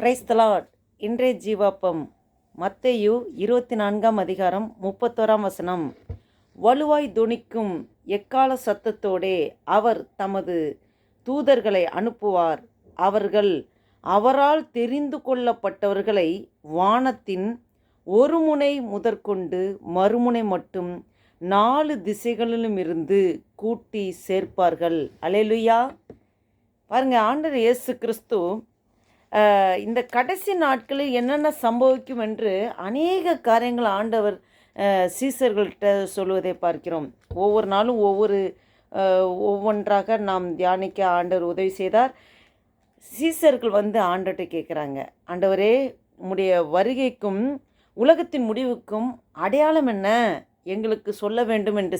Praise the Lord இன்றைய ஜீவாப்பம் மத்தையு இருபத்தி நான்காம் அதிகாரம் முப்பத்தோராம் வசனம். வலுவாய் துணிக்கும் எக்கால சத்தத்தோடே அவர் தமது தூதர்களை அனுப்புவார். அவர்கள் அவரால் தெரிந்து கொள்ளப்பட்டவர்களை வானத்தின் ஒரு முனை முதற்கொண்டு மறுமுனை மட்டும் நாலு திசைகளிலும் இருந்து கூட்டி சேர்ப்பார்கள். அலையலுயா பாருங்க ஆண்டர் இயேசு கிறிஸ்து இந்த கடைசி நாட்களில் என்னென்ன சம்பவிக்கும் என்று அநேக காரியங்கள் ஆண்டவர் சீசர்கள்கிட்ட சொல்வதை பார்க்கிறோம். ஒவ்வொரு நாளும் ஒவ்வொரு ஒவ்வொன்றாக நாம் தியானிக்க ஆண்டவர் உதவி செய்தார். சீசர்கள் வந்து ஆண்டவர்கிட்ட கேட்குறாங்க. ஆண்டவரே உம்முடைய வருகைக்கும் உலகத்தின் முடிவுக்கும் அடையாளம் என்ன? எங்களுக்கு சொல்ல வேண்டும் என்று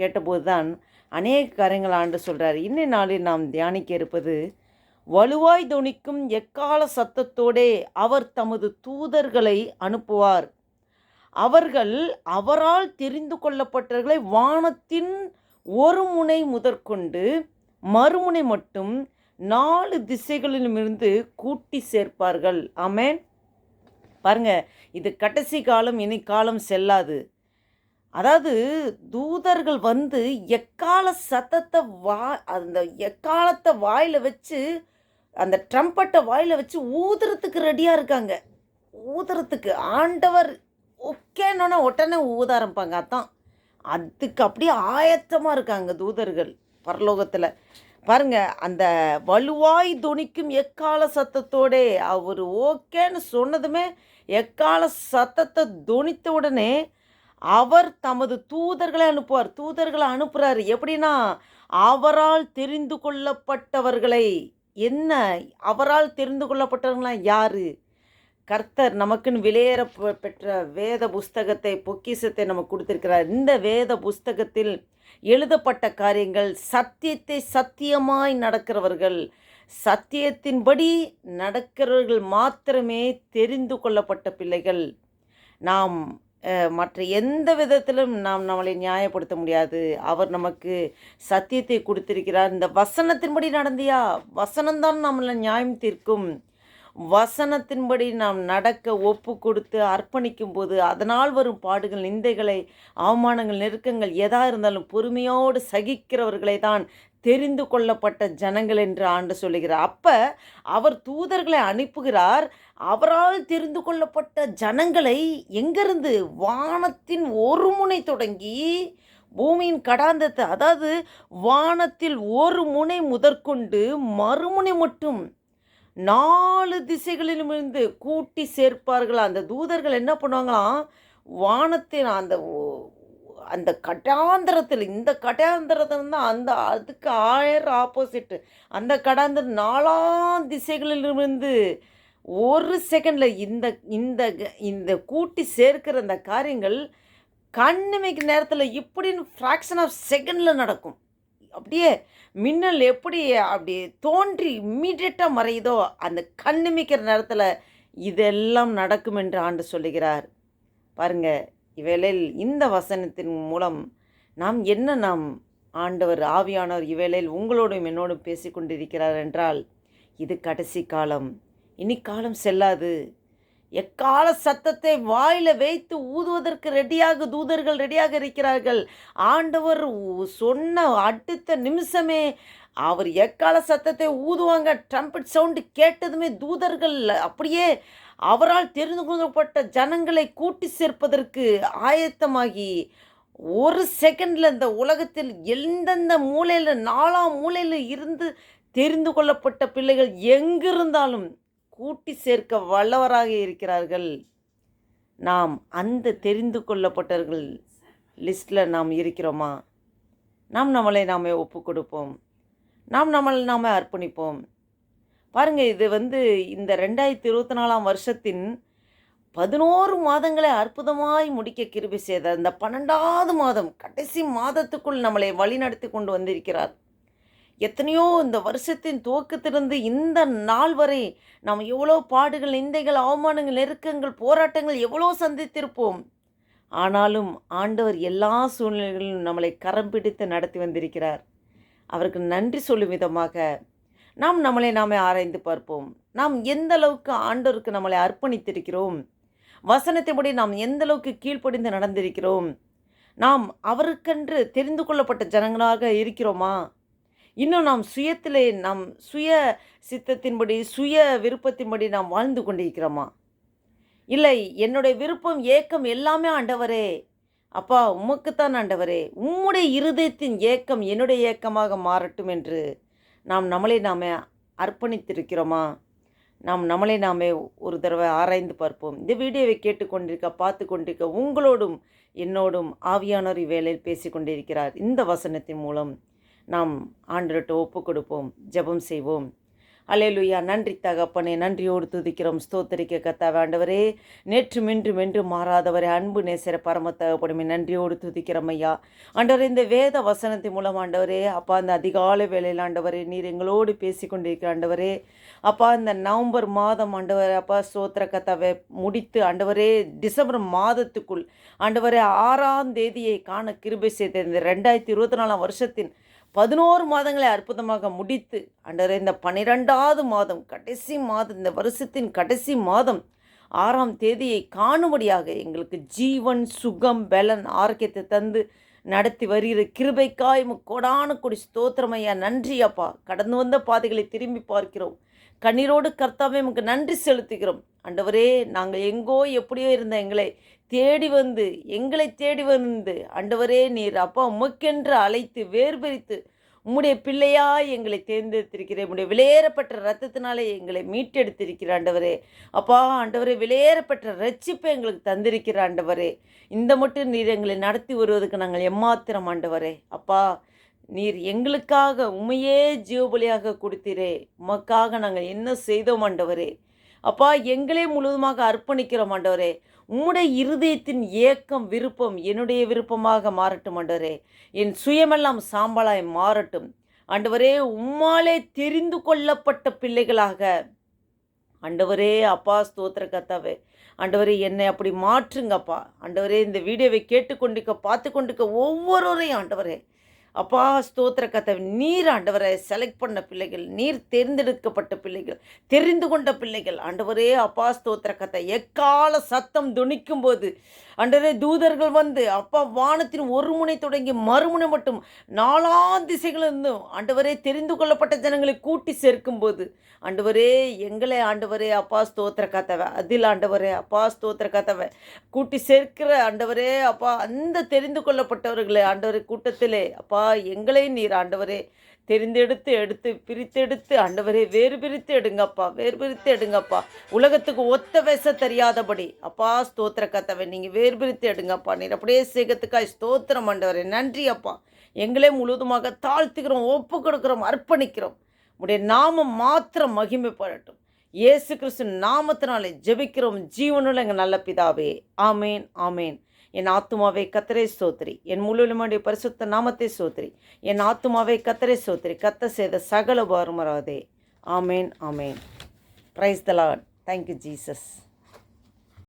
கேட்டபோது தான் அநேக காரியங்கள் ஆண்டு சொல்கிறார் இன்னை நாளில் நாம் தியானிக்க இருப்பது வலுவாய் துணிக்கும் எக்கால சத்தத்தோடே அவர் தமது தூதர்களை அனுப்புவார். அவர்கள் அவரால் தெரிந்து கொள்ளப்பட்டவர்களை வானத்தின் ஒரு முனை முதற்கொண்டு மறுமுனை மட்டும் நாலு திசைகளிலுமிருந்து கூட்டி சேர்ப்பார்கள். ஆமேன். பாருங்க இது கடைசி காலம் இனி காலம் செல்லாது. அதாவது தூதர்கள் வந்து எக்கால சத்தத்தை வா அந்த எக்காலத்தை வாயில் வச்சு அந்த ட்ரம்பட்டை வாயில் வச்சு ஊதுறதுக்கு ரெடியாக இருக்காங்க. ஊதுறதுக்கு ஆண்டவர் ஓகேன்னொன்னே உடனே ஊத ஆரம்பிப்பாங்க. அதான். அதுக்கு அப்படியே ஆயத்தமாக இருக்காங்க தூதர்கள் பரலோகத்தில். பாருங்க அந்த வலுவாய் துணிக்கும் எக்கால சத்தத்தோடே அவர் ஓகேன்னு சொன்னதுமே எக்கால சத்தத்தை துணித்த உடனே அவர் தமது தூதர்களை அனுப்புவார். தூதர்களை அனுப்புகிறார் எப்படின்னா அவரால் தெரிந்து கொள்ளப்பட்டவர்களை என்ன? அவரால் தெரிந்து கொள்ளப்பட்டவங்களாம் யாரு? கர்த்தர் நமக்குன்னு விலையேற பெற்ற வேத புஸ்தகத்தை பொக்கிஷத்தை நமக்கு கொடுத்திருக்கிறார். இந்த வேத புஸ்தகத்தில் எழுதப்பட்ட காரியங்கள் சத்தியத்தை சத்தியமாய் நடக்கிறவர்கள் சத்தியத்தின்படி நடக்கிறவர்கள் மாத்திரமே தெரிந்து கொள்ளப்பட்ட பிள்ளைகள். நாம் மற்ற எந்த விதத்திலும் நாம் நம்மளை நியாயப்படுத்த முடியாது. அவர் நமக்கு சத்தியத்தை கொடுத்திருக்கிறார். இந்த வசனத்தின்படி நடந்தியா? வசனம்தான் நம்மளை நியாயம் தீர்க்கும். வசனத்தின்படி நாம் நடக்க ஒப்பு கொடுத்து அர்ப்பணிக்கும் போது அதனால் வரும் பாடுகள் நிந்தைகளை அவமானங்கள் நெருக்கங்கள் எதா இருந்தாலும் பொறுமையோடு சகிக்கிறவர்களை தான் தெரிந்து கொள்ளப்பட்ட ஜனங்கள் என்று ஆண்டு சொல்லுகிறார். அப்போ அவர் தூதர்களை அனுப்புகிறார். அவரால் தெரிந்து கொள்ளப்பட்ட ஜனங்களை எங்கிருந்து? வானத்தின் ஒரு முனை தொடங்கி பூமியின் கடாந்தத்தை அதாவது வானத்தில் ஒரு முனை முதற்கொண்டு மறுமுனை மட்டும் நாலு திசைகளிலும் இருந்து கூட்டி சேர்ப்பார்கள். அந்த தூதர்கள் என்ன பண்ணுவாங்களாம்? வானத்தின் அந்த ஓ- அந்த கட்டாந்திரத்தில் இந்த கட்டாந்திரத்தில் தான் அந்த அதுக்கு ஆயிரம் ஆப்போசிட்டு அந்த கடாந்திரம் நாலாம் திசைகளிலிருந்து ஒரு செகண்டில் இந்த இந்த க- இந்த கூட்டி சேர்க்கிற அந்த காரியங்கள் கண்ணிமைக்கு நேரத்தில் இப்படின்னு ஃப்ராக்ஷன் ஆஃப் செகண்டில் நடக்கும். அப்படியே மின்னல் எப்படி அப்படி தோன்றி இம்மீடியட்டாக மறையுதோ அந்த கண்ணுமிக்கிற நேரத்தில் இதெல்லாம் நடக்கும் என்று ஆண்டு சொல்லுகிறார். பாருங்க இவ்வேளையில் இந்த வசனத்தின் மூலம் நாம் என்ன நாம் ஆண்டவர் ஆவியானவர் இவ்வேளையில் உங்களோடும் என்னோடும் பேசி கொண்டிருக்கிறார் என்றால் இது கடைசி காலம். இனி காலம் செல்லாது. எக்கால சத்தத்தை வாயில வைத்து ஊதுவதற்கு ரெடியாக தூதர்கள் ரெடியாக இருக்கிறார்கள். ஆண்டவர் சொன்ன அடுத்த நிமிஷமே அவர் எக்கால சத்தத்தை ஊதுவாங்க ட்ரம்பட் சவுண்டு கேட்டதுமே தூதர்கள் அப்படியே அவரால் தெரிந்து கொள்ளப்பட்ட ஜனங்களை கூட்டி சேர்ப்பதற்கு ஆயத்தமாகி ஒரு செகண்டில் இந்த உலகத்தில் எந்தெந்த மூலையில் நாலாம் மூலையில் இருந்து தெரிந்து கொள்ளப்பட்ட பிள்ளைகள் எங்கிருந்தாலும் கூட்டி சேர்க்க வல்லவராக இருக்கிறார்கள். நாம் அந்த தெரிந்து கொள்ளப்பட்டவர்கள் லிஸ்ட்டில் நாம் இருக்கிறோமா? நாம் நம்மளை நாமே ஒப்பு கொடுப்போம். நாம் நம்மளை நாம் அர்ப்பணிப்போம். பாருங்கள் இது வந்து இந்த ரெண்டாயிரத்தி இருபத்தி நாலாம் வருஷத்தின் பதினோரு மாதங்களை அற்புதமாய் முடிக்க கிருபி செய்த இந்த பன்னெண்டாவது மாதம் கடைசி மாதத்துக்குள் நம்மளை வழிநடத்தி கொண்டு வந்திருக்கிறார். எத்தனையோ இந்த வருஷத்தின் துவக்கத்திலிருந்து இந்த நாள் வரை நாம் எவ்வளோ பாடுகள் நிந்தைகள் அவமானங்கள் நெருக்கங்கள் போராட்டங்கள் எவ்வளோ சந்தித்திருப்போம். ஆனாலும் ஆண்டவர் எல்லா சூழ்நிலைகளிலும் நம்மளை கரம் பிடித்து நடத்தி வந்திருக்கிறார். அவருக்கு நன்றி சொல்லும் விதமாக நாம் நம்மளை நாமே ஆராய்ந்து பார்ப்போம். நாம் எந்த அளவுக்கு ஆண்டவருக்கு நம்மளை அர்ப்பணித்திருக்கிறோம்? வசனத்தைப்படி நாம் எந்த அளவுக்கு கீழ்ப்படிந்து நடந்திருக்கிறோம்? நாம் அவருக்கென்று தெரிந்து கொள்ளப்பட்ட ஜனங்களாக இருக்கிறோமா? இன்னும் நாம் சுயத்திலே நாம் சுய சித்தத்தின்படி சுய விருப்பத்தின்படி நாம் வாழ்ந்து கொண்டிருக்கிறோமா? இல்லை என்னுடைய விருப்பம் ஏக்கம் எல்லாமே ஆண்டவரே. அப்பா உமக்குத்தான் ஆண்டவரே. உம்முடைய இருதயத்தின் ஏக்கம் என்னுடைய ஏக்கமாக மாறட்டும் என்று நாம் நம்மளை நாமே அர்ப்பணித்திருக்கிறோமா? நாம் நம்மளை நாமே ஒரு தடவை ஆராய்ந்து பார்ப்போம். இந்த வீடியோவை கேட்டுக்கொண்டிருக்க பார்த்து கொண்டிருக்க உங்களோடும் என்னோடும் ஆவியானவர் இவ்வேளையில் பேசி கொண்டிருக்கிறார். இந்த வசனத்தின் மூலம் நாம் ஆண்டர்கிட்ட ஒப்பு கொடுப்போம் ஜெபம் செய்வோம். அலையலுயா நன்றி தகப்பனே நன்றியோடு துதிக்கிறோம் ஸ்தோத்தரிக்க கத்தா ஆண்டவரே நேற்று மின்று மென்று மாறாதவரே அன்பு நேசர பரம தகப்படுமே நன்றியோடு துதிக்கிறோம் ஐயா. ஆண்டவரே இந்த வேத வசனத்தின் மூலம் ஆண்டவரே அப்பா அந்த அதிகாலை வேலையில் ஆண்டவரே நீர் எங்களோடு பேசி கொண்டிருக்கிற ஆண்டவரே அப்பா இந்த நவம்பர் மாதம் ஆண்டவர் அப்பா ஸ்தோத்திர கத்தாவை முடித்து ஆண்டவரே டிசம்பர் மாதத்துக்குள் ஆண்டவரே ஆறாம் தேதியை காண கிருபை செய்த இந்த ரெண்டாயிரத்தி இருபத்தி நாலாம் வருஷத்தின் பதினோரு மாதங்களை அற்புதமாக முடித்து அண்டர் இந்த பன்னிரெண்டாவது மாதம் கடைசி மாதம் இந்த வருஷத்தின் கடைசி மாதம் ஆறாம் தேதியை காணும்படியாக எங்களுக்கு ஜீவன் சுகம் பலன் ஆரோக்கியத்தை தந்து நடத்தி வருகிற கிருபைக்காய் கொடான கொடி ஸ்தோத்திரமையா நன்றி அப்பா. கடந்து வந்த பாதைகளை திரும்பி பார்க்கிறோம். கண்ணீரோடு கர்த்தாவே நன்றி செலுத்துகிறோம். அண்டவரே நாங்கள் எங்கோ எப்படியோ இருந்த எங்களை தேடி வந்து எங்களை தேடி வந்து ஆண்டவரே நீர் அப்பா உமக்கென்று அழைத்து வேர்பெரித்து உம்முடைய பிள்ளையாய் எங்களை தேர்ந்தெடுத்திருக்கிறேன் உம்முடைய விலையேறப்பட்ட ரத்தத்தினாலே எங்களை மீட்டெடுத்திருக்கிற ஆண்டவரே. அப்பா ஆண்டவரே விலையேறப்பட்ட ரட்சிப்பை எங்களுக்கு தந்திருக்கிற ஆண்டவரே. இந்த மட்டும் நீர் எங்களை நடத்தி வருவதற்கு நாங்கள் எம்மாத்திரம் ஆண்டவரே. அப்பா நீர் எங்களுக்காக உமையே ஜீவபலியாக கொடுத்தீரே. உமக்காக நாங்கள் என்ன செய்தோம் ஆண்டவரே. அப்பா எங்களே முழுவதுமாக அர்ப்பணிக்கிறோம் ஆண்டவரே. உம்முடைய இருதயத்தின் ஏக்கம் விருப்பம் என்னுடைய விருப்பமாக மாறட்டும் ஆண்டவரே. என் சுயமெல்லாம் சாம்பலாய் மாறட்டும். ஆண்டவரே உம்மாலே தெரிந்து கொள்ளப்பட்ட பிள்ளைகளாக. ஆண்டவரே அப்பா ஸ்தோத்திர கத்தாவே ஆண்டவரே என்னை அப்படி மாற்றுங்கப்பா. ஆண்டவரே இந்த வீடியோவை கேட்டுக்கொண்டிருக்க பார்த்து கொண்டிருக்க ஒவ்வொருவரையும் ஆண்டவரே. அப்பா ஸ்தோத்திர கதை நீர் ஆண்டவரை செலக்ட் பண்ண பிள்ளைகள் நீர் தேர்ந்தெடுக்கப்பட்ட பிள்ளைகள் தெரிந்து கொண்ட பிள்ளைகள். ஆண்டவரே அப்பா ஸ்தோத்திர கத்தை எக்கால சத்தம் துணிக்கும் போது ஆண்டவரே தூதர்கள் வந்து அப்பா வானத்தின் ஒரு முனை தொடங்கி மறுமுனை மட்டும் நாலாம் திசைகளிலிருந்தும் ஆண்டவரே தெரிந்து கொள்ளப்பட்ட ஜனங்களை கூட்டி சேர்க்கும் போது ஆண்டவரே எங்களை ஆண்டவரே அப்பா ஸ்தோத்திர கதவை அதில் ஆண்டவரே அப்பா ஸ்தோத்திர கதவை கூட்டி சேர்க்கிற ஆண்டவரே அப்பா அந்த தெரிந்து கொள்ளப்பட்டவர்களை ஆண்டவரே கூட்டத்திலே அப்பா அப்பா எங்களை நீர் ஆண்டவரே. தெரிந்தெடுத்து எடுத்து பிரித்தெடுத்து ஆண்டவரே வேறு பிரித்து எடுங்கப்பா வேறு பிரித்து எடுங்கப்பா. உலகத்துக்கு ஒத்த பேச தெரியாதபடி. அப்பா ஸ்தோத்திர கத்தவை நீங்கள் வேறு பிரித்து எடுங்கப்பா. நீர் அப்படியே சேகத்துக்காய் ஸ்தோத்திரம் ஆண்டவரே. நன்றி அப்பா. எங்களே முழுவதுமாக தாழ்த்துக்கிறோம் ஒப்பு கொடுக்குறோம் அர்ப்பணிக்கிறோம். உடைய நாமம் மாத்திரம் மகிமைப்படட்டும். இயேசு கிறிஸ்து நாமத்தினாலே ஜெபிக்கிறோம். ஜீவனுள்ள எங்கள் நல்ல பிதாவே. ஆமேன் ஆமேன். என் ஆத்துமாவை கத்தரை சோத்திரி என் முழுவதுமாடைய பரிசுத்த நாமத்தை சோத்திரி என் ஆத்துமாவை கத்தரை சோத்திரி கத்த செய்த சகல பாருமராதே ஆமேன் ஆமேன். Praise the Lord thank you Jesus